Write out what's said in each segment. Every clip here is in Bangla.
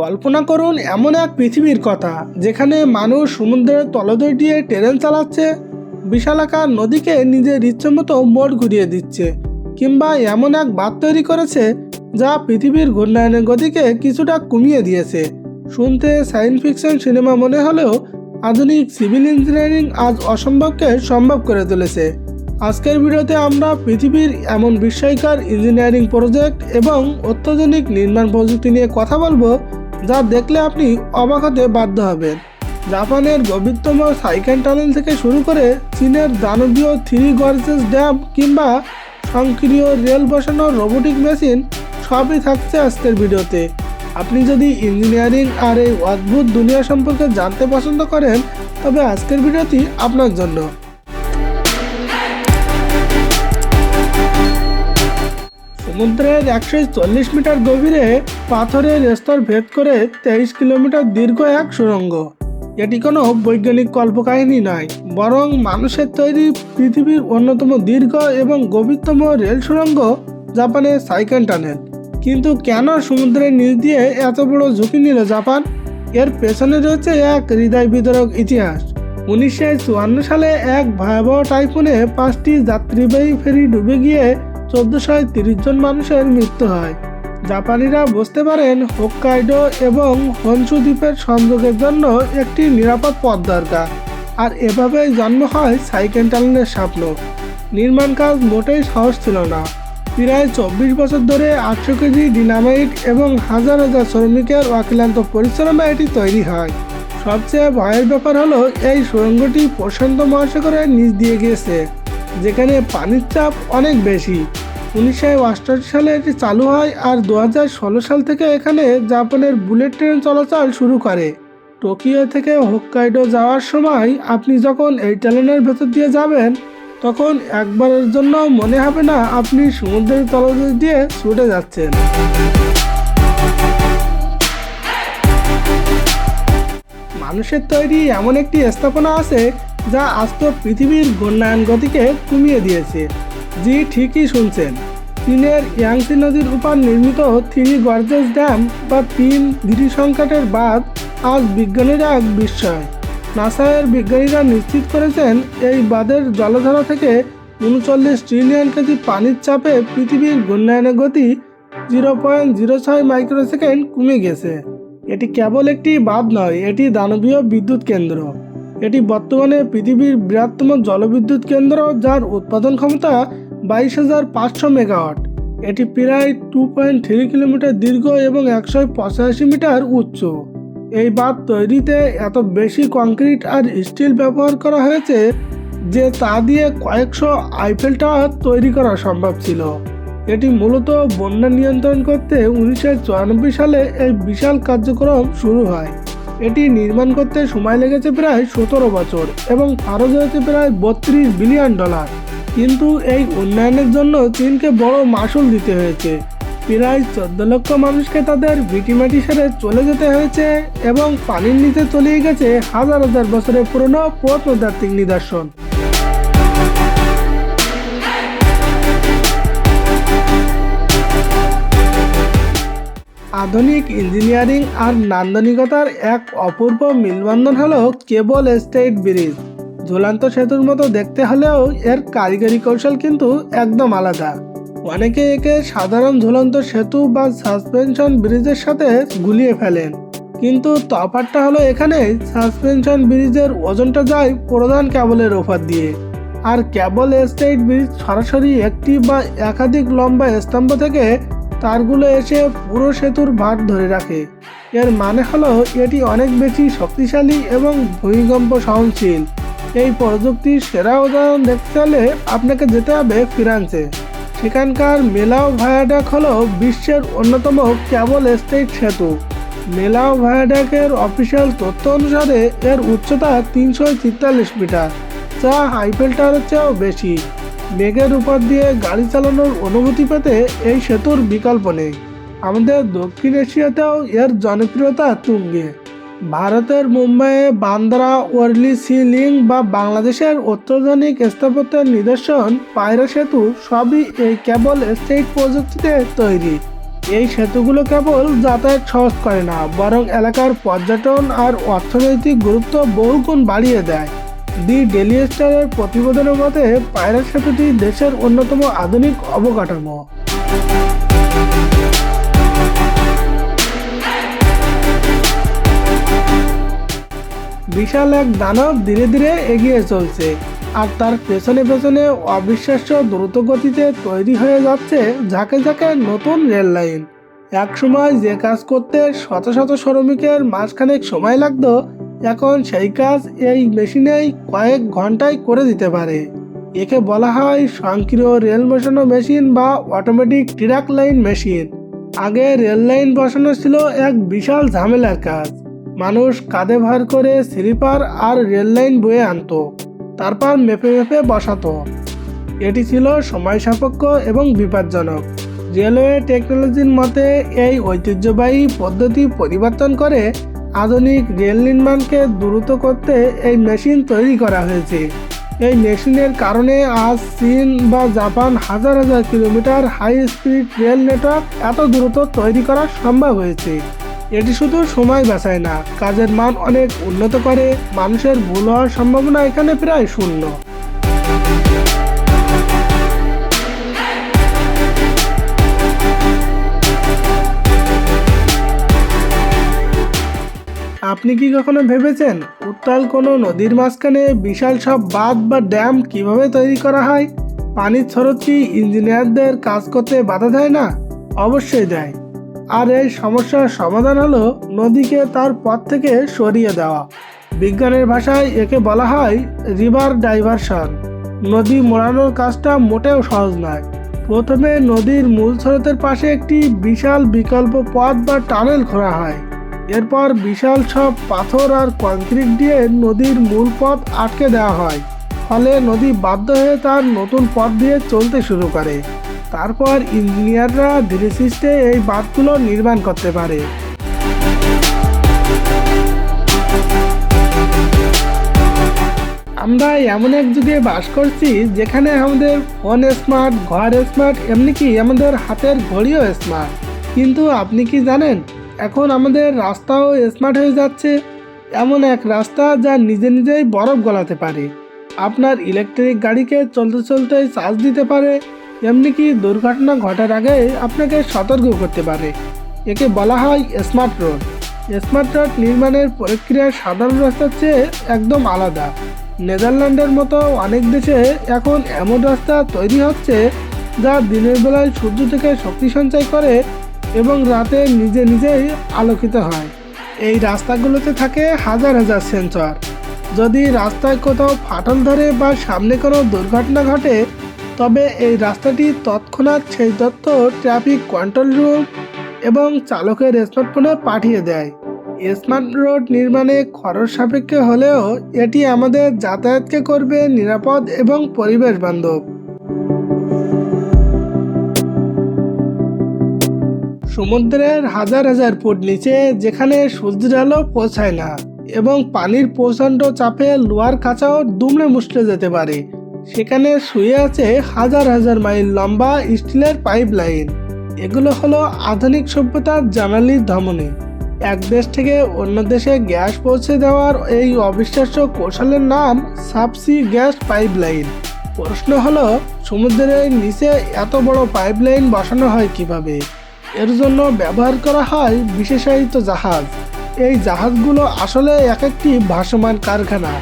কল্পনা করুন এমন এক পৃথিবীর কথা, যেখানে মানুষ সমুদ্রের তলদেশ দিয়ে ট্রেন চালাচ্ছে বিশালাকার নদীকে নিজের ইচ্ছে মতো মোড় ঘুরিয়ে দিচ্ছে, কিংবা এমন এক বাদ তৈরি করেছে, যা পৃথিবীর ঘূর্ণায়নের গতিকে কিছুটা কমিয়ে দিয়েছে। শুনতে সায়েন্স ফিকশন সিনেমা মনে হলেও আধুনিক সিভিল ইঞ্জিনিয়ারিং আজ অসম্ভবকে সম্ভব করে তুলেছে। আজকের ভিডিওতে আমরা পৃথিবীর এমন বিস্ময়কর ইঞ্জিনিয়ারিং প্রজেক্ট এবং অত্যাধুনিক নির্মাণ প্রযুক্তি নিয়ে কথা বলব। যা দেখলে আপনি অবাক হতে বাধ্য হবেন। জাপানের গভীরতম সাইকেল টানেল থেকে শুরু করে চীনের দানবীয় থ্রি গর্জেস ড্যাম কিংবা স্বয়ংক্রিয় রেল বসানো রোবোটিক মেশিন সবই থাকছে আজকের ভিডিওতে। আপনি যদি ইঞ্জিনিয়ারিং আর এই অদ্ভুত দুনিয়া সম্পর্কে জানতে পছন্দ করেন, তবে আজকের ভিডিওটি আপনার জন্য। সমুদ্রের একশো চল্লিশ মিটার গভীরে পাথরের স্তর ভেদ করে তেইশ কিলোমিটার দীর্ঘ এক সুড়ঙ্গ এটি কোনো বৈজ্ঞানিক কল্পকাহিনী নয়, বরং মানুষের তৈরি পৃথিবীর অন্যতম দীর্ঘ এবং গভীরতম রেল সুড়ঙ্গ জাপানের সাইকেল টানেল। কিন্তু কেন সমুদ্রের নিচ দিয়ে এত বড় ঝুঁকি নিল জাপান? এর পেছনে রয়েছে এক হৃদয় বিতরক ইতিহাস। উনিশশো চুয়ান্ন সালে এক ভয়াবহ টাইফুনে পাঁচটি যাত্রীবাহী ফেরি ডুবে গিয়ে চোদ্দশো তিরিশ জন মানুষের মৃত্যু হয়। জাপানিরা বুঝতে পারেন হোক্কাইডো এবং হনসু দ্বীপের সংযোগের জন্য একটি নিরাপদ পথ দরকার। আর এভাবেই জন্ম হয় সাইকেল টানেলের স্বপ্ন। নির্মাণ কাজ মোটেই সহজ ছিল না। প্রায় চব্বিশ বছর ধরে আটশো কেজি ডিনামাইট এবং হাজার হাজার শ্রমিকের অক্লান্ত পরিশ্রমে এটি তৈরি হয়। সবচেয়ে ভয়ের ব্যাপার হলো এই সুড়ঙ্গটি প্রশান্ত মহাসাগরের নিচ দিয়ে গিয়েছে, যেখানে পানির চাপ অনেক বেশি। উনিশশো অষ্টআশি সালে এটি চালু হয় আর দু হাজার ষোলো সাল থেকে এখানে জাপানের বুলেট ট্রেন চলাচল শুরু করে। টোকিও থেকে হোক্কাইডো যাওয়ার সময় আপনি যখন এই ট্রেনের ভেতর দিয়ে যাবেন, তখন একবারের জন্য মনে হবে না আপনি সমুদ্রের তলদেশ দিয়ে ছুটে যাচ্ছেন। মানুষের তৈরি এমন একটি স্থাপনা আছে যা আস্ত পৃথিবীর ঘূর্ণায়ন গতিকে কমিয়ে দিয়েছে। জি, ঠিকই শুনছেন। চীনের ইয়াংসি নদীর উপর নির্মিত থ্রি গর্জেস ড্যাম বা তিন সংকটের বাদ আজ বিজ্ঞানীরা এক বিস্ময়। নাসায়ের বিজ্ঞানীরা নিশ্চিত করেছেন, এই বাঁধের জলধারা থেকে উনচল্লিশ ট্রিলিয়ন কেজি পানির চাপে পৃথিবীর ঘূর্ণায়নের গতি জিরো পয়েন্ট জিরো ছয় মাইক্রোসেকেন্ড কমে গেছে। এটি কেবল একটি বাঁধ নয়, এটি দানবীয় বিদ্যুৎ কেন্দ্র। এটি বর্তমানে পৃথিবীর বৃহত্তম জলবিদ্যুৎ কেন্দ্র যার উৎপাদন ক্ষমতা বাইশ হাজার পাঁচশো মেগাওয়াট। এটি প্রায় টু পয়েন্ট থ্রি কিলোমিটার দীর্ঘ এবং একশো পঁচাশি মিটার উচ্চ। এই বাঁধ তৈরিতে এত বেশি কংক্রিট আর স্টিল ব্যবহার করা হয়েছে যে তা দিয়ে কয়েকশো আইফেল টাওয়ার তৈরি করা সম্ভব ছিল। এটি মূলত বন্যা নিয়ন্ত্রণ করতে উনিশশো চুরানব্বই সালে এই বিশাল কার্যক্রম শুরু হয়। এটি নির্মাণ করতে সময় লেগেছে প্রায় সতেরো বছর এবং খরচ হয়েছে প্রায় বত্রিশ বিলিয়ন ডলার। কিন্তু এই উন্নয়নের জন্য চীনকে বড় মাসুল দিতে হয়েছে। প্রায় চোদ্দ লক্ষ মানুষকে তাদের ভিটিমাটি সেরে চলে যেতে হয়েছে এবং পানির নিচে চলিয়ে গেছে হাজার হাজার বছরের পুরনো প্রত্নতাত্ত্বিক নিদর্শন। আধুনিক ইঞ্জিনিয়ারিং আর নান্দনিকতার এক অপূর্ব মিলবন্ধন হলো কেবল স্টেট ব্রিজ। ঝুলন্ত সেতুর মতো দেখতে হলেও এর কারিগরি কৌশল কিন্তু একদম আলাদা। অনেকে একে সাধারণ ঝুলন্ত সেতু বা সাসপেনশন ব্রিজের সাথে গুলিয়ে ফেলেন। কিন্তু তফাৎটা হলো এখানে সাসপেনশন ব্রিজের ওজনটা যায় প্রধান কেবলের ওপর দিয়ে। আর কেবল স্টেট ব্রিজ সরাসরি একটি বা একাধিক লম্বা স্তম্ভ থেকে তারগুলো এসে পুরো সেতুর ভার ধরে রাখে। এর মানে হলো এটি অনেক বেশি শক্তিশালী এবং ভূমিকম্প সহনশীল। এই প্রযুক্তির সেরা উদাহরণ দেখতে হলে আপনাকে যেতে হবে ফ্রান্সে সেখানকার মেলাও ভায়াডাক হলো বিশ্বের অন্যতম কেবল স্টেট সেতু। মেলাও ভায়াডাকের অফিসিয়াল তথ্য অনুসারে এর উচ্চতা তিনশো তেতাল্লিশ মিটার, যা হাইফেল টাওয়ারের চেয়েও বেশি। মেঘের উপর দিয়ে গাড়ি চালানোর অনুভূতি পেতে এই সেতুর বিকল্প নেই। আমাদের দক্ষিণ এশিয়াতেও এর জনপ্রিয়তা তুঙ্গে। ভারতের মুম্বাইয়ে বান্দ্রা, ওয়ার্লি সি লিঙ্ক বা বাংলাদেশের অত্যাধুনিক স্থাপত্যের নিদর্শন, পায়রা সেতু সবই এই কেবল স্টেট প্রযুক্তিতে তৈরি। এই সেতুগুলো কেবল যাতায়াত সহজ করে না, বরং এলাকার পর্যটন আর অর্থনৈতিক গুরুত্ব বহুগুণ বাড়িয়ে দেয়। দি ডেলি স্টারের প্রতিবেদনের মতে, পায়রা সেতুটি দেশের অন্যতম আধুনিক অবকাঠামো। বিশাল এক দানব ধীরে ধীরে এগিয়ে চলছে, আর তার পেছনে পেছনে অবিশ্বাস্য দ্রুত গতিতে তৈরি হয়ে যাচ্ছে ঝাঁকে ঝাঁকে নতুন রেল লাইন। এক সময় যে কাজ করতে শত শত শ্রমিকের মাঝখানেক সময় লাগতো এখন সেই কাজ এই মেশিনেই কয়েক ঘন্টায় করে দিতে পারে। একে বলা হয় স্বয়ংক্রিয় রেল বসানো মেশিন বা অটোমেটিক ট্রাক লাইন মেশিন। আগে রেল লাইন বসানো ছিল এক বিশাল ঝামেলার কাজ। মানুষ কাঁধে ভার করে স্লিপার আর রেল লাইন বয়ে আনতো, তারপর মেপে মেপে বসাতো। এটি ছিল সময় সাপেক্ষ এবং বিপজ্জনক। রেলওয়ে টেকনোলজির মতে এই ঐতিহ্যবাহী পদ্ধতি পরিবর্তন করে আধুনিক রেল নির্মাণকে দ্রুত করতে এই মেশিন তৈরি করা হয়েছে। এই মেশিনের কারণে আজ চীন বা জাপান হাজার হাজার kilometre high speed rail network এত দ্রুত তৈরি করা সম্ভব হয়েছে। এটি শুধু সময় বাঁচায় না, কাজের মান অনেক উন্নত করে। মানুষের ভুল হওয়ার সম্ভাবনা এখানে প্রায় শূন্য। আপনি কি কখনো ভেবেছেন উত্তাল কোনো নদীর মাঝখানে বিশাল সব বাঁধ বা ড্যাম কীভাবে তৈরি করা হয়? পানির স্রোত ইঞ্জিনিয়ারদের কাজ করতে বাধা দেয় না? অবশ্যই দেয়। আর এই সমস্যার সমাধান হলো নদীকে তার পথ থেকে সরিয়ে দেওয়া। বিজ্ঞানের ভাষায় একে বলা হয় রিভার ডাইভারশন নদী মোড়ানোর কাজটা মোটেও সহজ নয়। প্রথমে নদীর মূল স্রোতের পাশে একটি বিশাল বিকল্প পথ বা টানেল খোঁড়া হয়। এরপর বিশাল সব পাথর আর কংক্রিট দিয়ে নদীর মূল পথ আটকে দেওয়া হয়। ফলে নদী বাধ্য হয়ে তার নতুন পথ দিয়ে চলতে শুরু করে। তারপর ইঞ্জিনিয়াররা ধীরে সিস্টে এই বাঁধগুলো নির্মাণ করতে পারে। আমরা এমন এক যুগে বাস করছি যেখানে আমাদের ফোন স্মার্ট ঘর স্মার্ট এমনকি আমাদের হাতের ঘড়িও স্মার্ট কিন্তু আপনি কি জানেন? এখন আমাদের রাস্তাও স্মার্ট হয়ে যাচ্ছে। এমন এক রাস্তা যা নিজে নিজেই বরফ গলাতে পারে। আপনার ইলেকট্রিক গাড়িকে চলতে চলতে চার্জ দিতে পারে। এমনি কি দুর্ঘটনা ঘটার আগে আপনাকে সতর্ক করতে পারে। একে বলা হয় স্মার্ট রোড স্মার্ট রোড নির্মাণের প্রক্রিয়া সাধারণ রাস্তার চেয়ে একদম আলাদা। নেদারল্যান্ডের মতো অনেক দেশে এখন এমন রাস্তা তৈরি হচ্ছে যা দিনের বেলায় সূর্য থেকে শক্তি সঞ্চয় করে এবং রাতে নিজে নিজেই আলোকিত হয়। এই রাস্তাগুলোতে থাকে হাজার হাজার সেন্সর। যদি রাস্তায় কোথাও ফাটল ধরে বা সামনে কোনো দুর্ঘটনা ঘটে, তবে এই রাস্তাটি তৎক্ষণাৎ সেই তথ্য ট্রাফিক কন্ট্রোল রুম এবং চালকের স্মার্টফোনে পাঠিয়ে দেয়। স্মার্ট রোড নির্মাণে খরচ সাপেক্ষে হলেও এটি আমাদের যাতায়াতকে করবে নিরাপদ এবং পরিবেশ বান্ধব। সমুদ্রের হাজার হাজার ফুট নিচে যেখানে সূর্যের আলো পৌঁছায় না এবং পানির প্রচণ্ড চাপে লোহার কাঁচাও দুমড়ে মুষড়ে যেতে পারে। সেখানে শুয়ে আছে হাজার হাজার মাইল লম্বা স্টিলের পাইপ লাইন এগুলো হলো আধুনিক সভ্যতার জানালির ধমনী। এক দেশ থেকে অন্য দেশে গ্যাস পৌঁছে দেওয়ার এই অবিশ্বাস্য কৌশলের নাম সাবসি গ্যাস পাইপ লাইন প্রশ্ন হলো, সমুদ্রের নিচে এত বড় পাইপ লাইন বসানো হয় কীভাবে? এর জন্য ব্যবহার করা হয় বিশেষায়িত জাহাজ। এই জাহাজগুলো আসলে এক একটি ভাসমান কারখানা।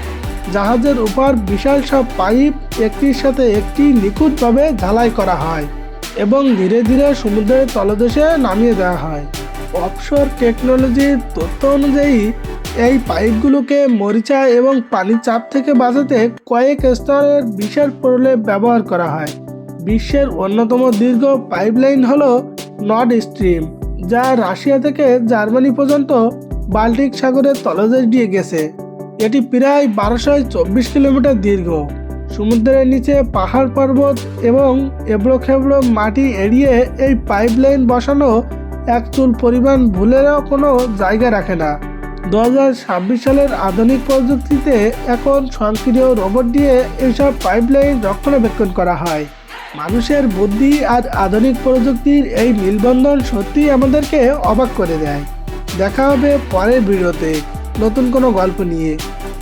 জাহাজের উপর বিশাল সব পাইপ, একটির সাথে একটি নিখুঁতভাবে ঝালাই করা হয় এবং ধীরে ধীরে সমুদ্রের তলদেশে নামিয়ে দেওয়া হয়। অফশোর টেকনোলজির তথ্য অনুযায়ী, এই পাইপগুলোকে মরিচা এবং পানির চাপ থেকে বাঁচাতে কয়েক স্তরের বিশেষ প্রলেপ ব্যবহার করা হয়। বিশ্বের অন্যতম দীর্ঘ পাইপলাইন হল নর্ড স্ট্রিম, যা রাশিয়া থেকে জার্মানি পর্যন্ত বাল্টিক সাগরের তলদেশ দিয়ে গেছে। এটি প্রায় বারোশো চব্বিশ কিলোমিটার দীর্ঘ। সমুদ্রের নিচে পাহাড় পর্বত এবং এবড়ো খেবড়ো মাটি এড়িয়ে এই পাইপলাইন বসানো এক চুল পরিমাণ ভুলেরও কোনো জায়গা রাখে না। দু হাজার ছাব্বিশ সালের আধুনিক প্রযুক্তিতে এখন স্বয়ংক্রিয় রোবট দিয়ে এইসব পাইপলাইন রক্ষণাবেক্ষণ করা হয়। মানুষের বুদ্ধি আর আধুনিক প্রযুক্তির এই মিলবন্ধন সত্যিই আমাদেরকে অবাক করে দেয়। দেখা হবে পরের ভিডিওতে। নতুন কোনো গল্প নিয়ে।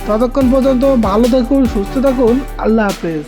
ততক্ষণ পর্যন্ত ভালো থাকুন, সুস্থ থাকুন। আল্লাহ হাফেজ।